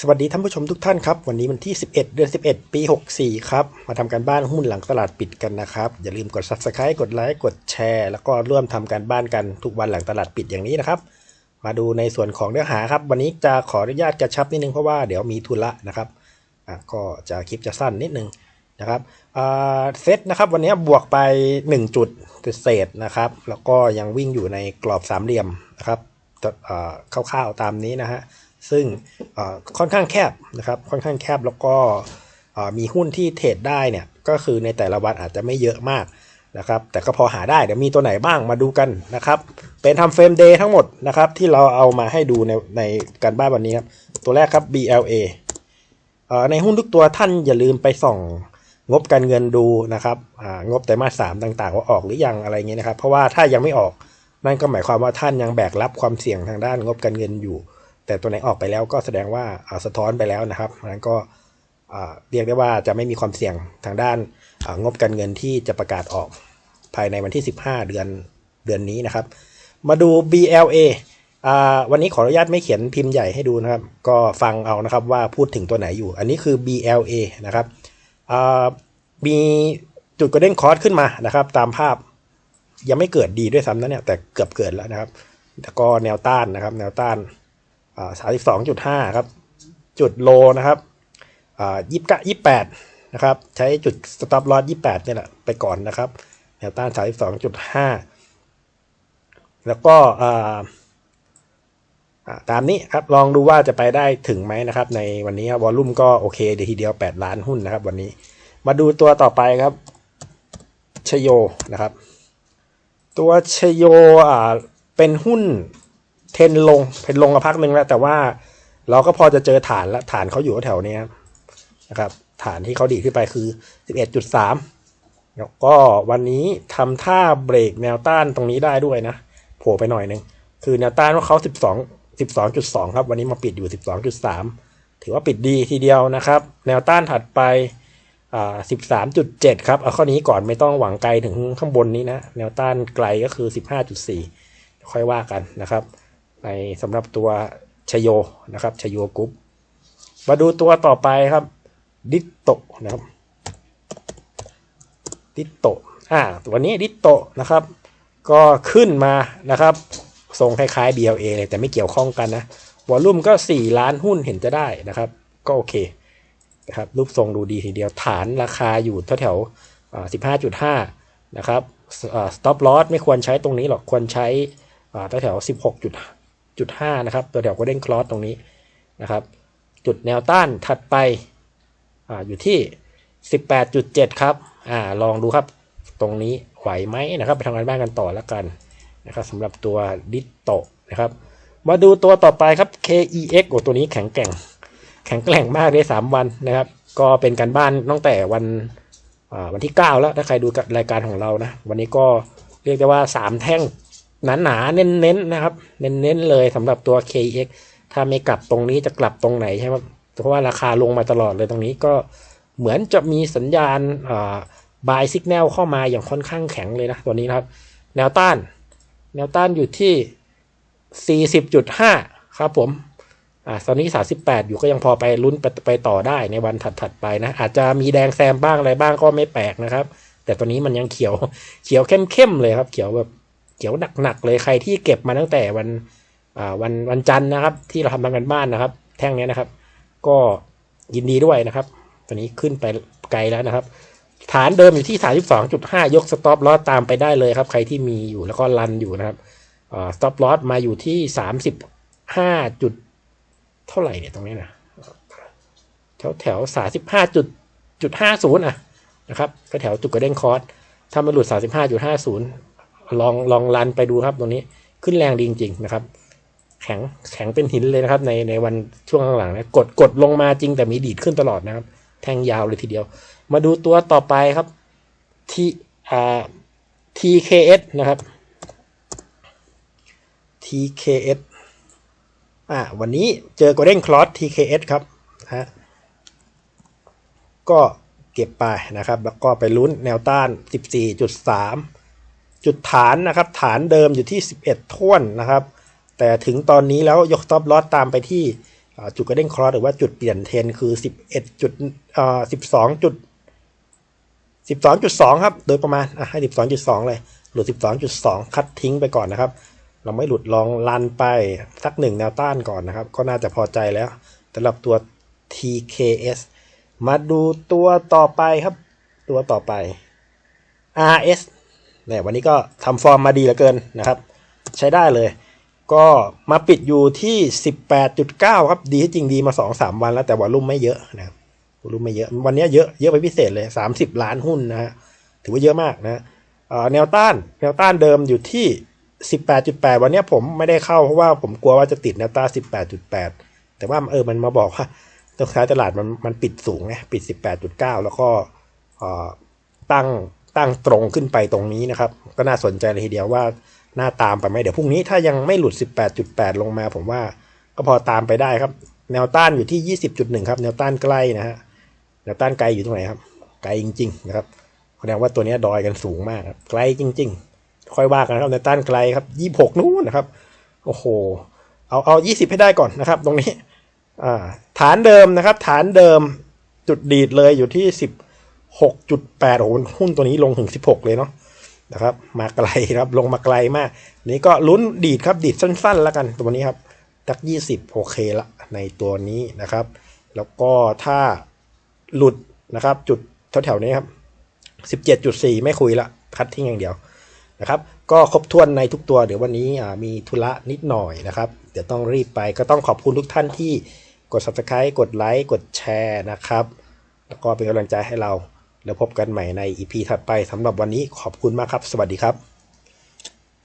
สวัสดีท่านผู้ชมทุกท่านครับ วันนี้วันที่ 11 เดือน 11 ปี 64 ครับ มาทำการบ้านหุ้นหลังตลาดปิดกันนะครับ อย่าลืมกด subscribe กดไลค์กดแชร์ แล้วก็ร่วมทำการบ้านกันทุกวันหลังตลาดปิดอย่างนี้นะครับ มาดูในส่วนของเนื้อหาครับ วันนี้จะขออนุญาตกระชับนิดนึงเพราะว่าเดี๋ยวมีธุระนะครับอะก็จะคลิปจะสั้นนิดนึงนะครับเซตนะครับวันนี้บวกไป 1 จุดเศษนะครับ แล้วก็ยังวิ่งอยู่ในกรอบสามเหลี่ยมนะครับคร่าวๆตามนี้นะฮะ ซึ่งค่อนข้างแคบนะครับค่อนข้างแคบแล้วก็มีหุ้นที่เทรดได้เนี่ยก็คือในแต่ละวันอาจจะไม่เยอะมากนะครับแต่ก็พอหาได้เดี๋ยวมีตัวไหนบ้างมาดูกันนะครับ เป็นทำเฟรมเดย์ทั้งหมดนะครับที่เราเอามาให้ดูในในการบ้านวันนี้ครับ ตัวแรกครับ BLA ในหุ้นทุกตัวท่านอย่าลืมไปส่องงบการเงินดูนะครับงบไตรมาสสามต่างๆ ว่าออกหรือยังอะไรเงี้ยนะครับ เพราะว่าถ้ายังไม่ออกนั่นก็หมายความว่าท่านยังแบกรับความเสี่ยงทางด้านงบการเงินอยู่ แต่ตัวไหนออกไปแล้วก็แสดงว่าอ่าสะท้อนไปแล้วนะครับนั้นก็เรียกได้ว่าจะไม่มีความเสี่ยงทางด้านงบการเงินที่จะประกาศออกภายในวันที่ 15 เดือนเดือนนี้นะครับ มาดู BLA วันนี้ขออนุญาตไม่เขียนพิมพ์ใหญ่ให้ดูนะครับ ก็ฟังเอานะครับว่าพูดถึงตัวไหนอยู่ อันนี้คือ BLA นะครับมีจุดกระเด้งคอร์สขึ้นมานะครับ ตามภาพยังไม่เกิดดีด้วยซ้ำนะเนี่ยแต่เกือบเกิดแล้วนะครับแต่ก็แนวต้านนะครับ แนวต้าน สามสิบสองจุดห้าครับ จุดโลนะครับยี่สิบยี่แปดนะครับ ใช้จุดสต็อปลอสยี่แปดเนี่ยแหละไปก่อนนะครับแนวต้านสามสิบสองจุดห้าแล้วก็ตามนี้ครับลองดูว่าจะไปได้ถึงไหมนะครับ ในวันนี้วอลลุ่มก็โอเคเดี๋ยวทีเดียว 8 ล้านหุ้นนะครับ วันนี้มาดูตัวต่อไปครับชโยนะครับ ตัวชโยอ่าเป็นหุ้น เทนลงเทนลงมาพักหนึ่งแล้ว แต่ว่าเราก็พอจะเจอฐานแล้วฐานเขาอยู่แถวๆนี้นะครับ ฐานที่เขาดีขึ้นไปคือ 11.3 แล้วก็วันนี้ทำท่าเบรกแนวต้านตรงนี้ได้ด้วยนะโผล่ไปหน่อยหนึ่งคือแนวต้านว่าเขา 12 12.2 ครับ วันนี้มาปิดอยู่ 12.3 ถือว่าปิดดีทีเดียวนะครับ แนวต้านถัดไปอ่า13.7ครับ เอาข้อนี้ก่อนไม่ต้องหวังไกลถึงข้างบนนี้นะ แนวต้านไกลก็คือ15.4ค่อยว่ากันนะครับ ในสำหรับตัวชโยนะครับชโยกรุ๊ปมาดูตัวต่อไปครับดิตโตนะครับดิตโตอ่าตัวนี้ดิตโตนะครับ ก็ขึ้นมานะครับทรงคล้ายๆ BLA เลยแต่ไม่เกี่ยวข้องกันนะวอลลุ่มก็ 4 ล้านหุ้นเห็นจะได้นะครับ ก็โอเคนะครับรูปทรงดูดีทีเดียวฐานราคาอยู่แถวๆสิบห้าจุดห้านะครับสต็อปลอสไม่ควรใช้ตรงนี้หรอกควรใช้แถวๆสิบหกจุด จุดห้านะครับตัวแถว golden cross ตรงนี้นะครับ จุดแนวต้านถัดไปออยู่ที่ 18.7 ครับอ่าลองดูครับตรงนี้ไหวไหมนะครับไปทำงานบ้านกันต่อแล้วกันนะครับสำหรับตัวดิตโตนะครับ มาดูตัวต่อไปครับ KEX โอ้ตัวนี้แข็งแกร่ง แข็งแกร่งมากเลย3วันนะครับ ก็เป็นการบ้านตั้งแต่วันวันที่ 9 แล้วถ้าใครดูรายการของเรานะ วันนี้ก็เรียกได้ว่า 3 แท่ง หนาหนาเน้นๆนนะครับ เน้นๆเลยสำหรับตัว KX ถ้าไม่กลับตรงนี้จะกลับตรงไหนใช่ไหมเพราะว่าราคาลงมาตลอดเลยตรงนี้ก็เหมือนจะมีสัญญาณบายสิกแนลเข้ามาอย่างค่อนข้างแข็งเลยนะตัวนี้นะครับ แนวต้าน แนวต้านอยู่ที่ 40.5 ครับผมอ่าตอนนี้ 38 อยู่ก็ยังพอไปลุ้นไปไปต่อได้ในวันถัดๆไปนะ อาจจะมีแดงแซมบ้างอะไรบ้างก็ไม่แปลกนะครับ แต่ตัวนี้มันยังเขียวเขียวเข้มๆเลยครับ เขียวแบบ เขียวหนักๆเลยใครที่เก็บมาตั้งแต่วันวันวันจันทร์นะครับ ที่เราทำกันบ้านนะครับ แท่งนี้นะครับ ก็ยินดีด้วยนะครับตัวนี้ขึ้นไปไกลแล้วนะครับ ฐานเดิมอยู่ที่ 32.5 ยกสต็อปลอสตามไปได้เลยครับ ใครที่มีอยู่แล้วก็รันอยู่นะครับสต็อปลอสมาอยู่ที่ 35จุดเท่าไหร่เนี่ยตรงนี้นะแถวแถว35จุดจุด50อะนะครับก็แถวจุดกระเด้งคอร์สถ้ามันหลุด 35.50 ลองลองรันไปดูครับตรงนี้ขึ้นแรงดีจริงๆนะครับ แข็งแข็งเป็นหินเลยนะครับ ในในวันช่วงหลังๆนะกดกดลงมาจริงแต่มีดีดขึ้นตลอดนะครับ แทงยาวเลยทีเดียว มาดูตัวต่อไปครับที่อ่า TKS นะครับ TKS อ่าวันนี้เจอ Golden Cross TKS ครับฮะก็เก็บไปนะครับ แล้วก็ไปลุ้นแนวต้าน 14.3 จุดฐานนะครับ ฐานเดิมอยู่ที่ 11ท่วนนะครับ แต่ถึงตอนนี้แล้วยก stop loss ตามไปที่จุดกระเด้งครอสหรือว่าจุดเปลี่ยนเทนคือ 11จุดอ่า12จุด12.2 ครับ โดยประมาณ อะ ให้ 12.2 เลย หลุด 12.2 คัดทิ้งไปก่อนนะครับ เราไม่หลุดลองลันไปสักหนึ่งแนวต้านก่อนนะครับ ก็น่าจะพอใจแล้วสำหรับตัว TKS มาดูตัวต่อไปครับ ตัวต่อไป RS เนี่ยวันนี้ก็ทำฟอร์มมาดีเหลือเกินนะครับ ใช้ได้เลย ก็มาปิดอยู่ที่ 18.9 ครับ ดีที่จริงดีมา 2-3 วันแล้วแต่วอลลุ่มไม่เยอะนะครับวอลุ่มไม่เยอะ วันนี้เยอะเยอะไปพิเศษเลย 30 ล้านหุ้นนะฮะถือว่าเยอะมากนะแนวต้านแนวต้านเดิมอยู่ที่ 18.8 วันนี้ผมไม่ได้เข้าเพราะว่าผมกลัวว่าจะติดแนวต้าน 18.8 แต่ว่าเออมันมาบอกว่าตัวท้ายตลาดมันมันปิดสูงไงปิด 18.9 แล้วก็ตั้ง ตั้งตรงขึ้นไปตรงนี้นะครับ ก็น่าสนใจเลยทีเดียวว่าหน้าตามไปไหมเดี๋ยวพรุ่งนี้ถ้ายังไม่หลุด 18.8 ลงมาผมว่าก็พอตามไปได้ครับ แนวต้านอยู่ที่ 20.1 ครับ แนวต้านใกล้นะฮะแนวต้านไกลอยู่ตรงไหนครับ ไกลจริง ๆ นะครับแสดงว่าตัวนี้ดอยกันสูงมากครับไกลจริง ๆ ค่อยว่ากันครับแนวต้านไกลครับ26นู้นนะครับโอ้โหเอาเอา 20 ให้ได้ก่อนนะครับ ตรงนี้อ่าฐานเดิมนะครับ ฐานเดิมจุดดีดเลยอยู่ที่ 16.8โอ้โหหุ้นตัวนี้ลงถึง 16 เลยเนาะนะครับมาไกลครับลงมาไกลมาก นี้ก็ลุ้นดีดครับดีดสั้น ๆ แล้วกันตัวนี้ครับตัก 20 โอเคละในตัวนี้นะครับ แล้วก็ถ้าหลุดนะครับจุดแถวๆนี้ครับ 17.4 ไม่คุยละคัดทิ้งอย่างเดียวนะครับ ก็ครบถ้วนในทุกตัว เดี๋ยววันนี้มีธุระนิดหน่อยนะครับ เดี๋ยวต้องรีบไปก็ต้องขอบคุณทุกท่านที่กด subscribe กดไลค์กดแชร์นะครับ แล้วก็เป็นกำลังใจให้เรา แล้วพบกันใหม่ในอีพีถัดไปสำหรับวันนี้ขอบคุณมากครับ สวัสดีครับ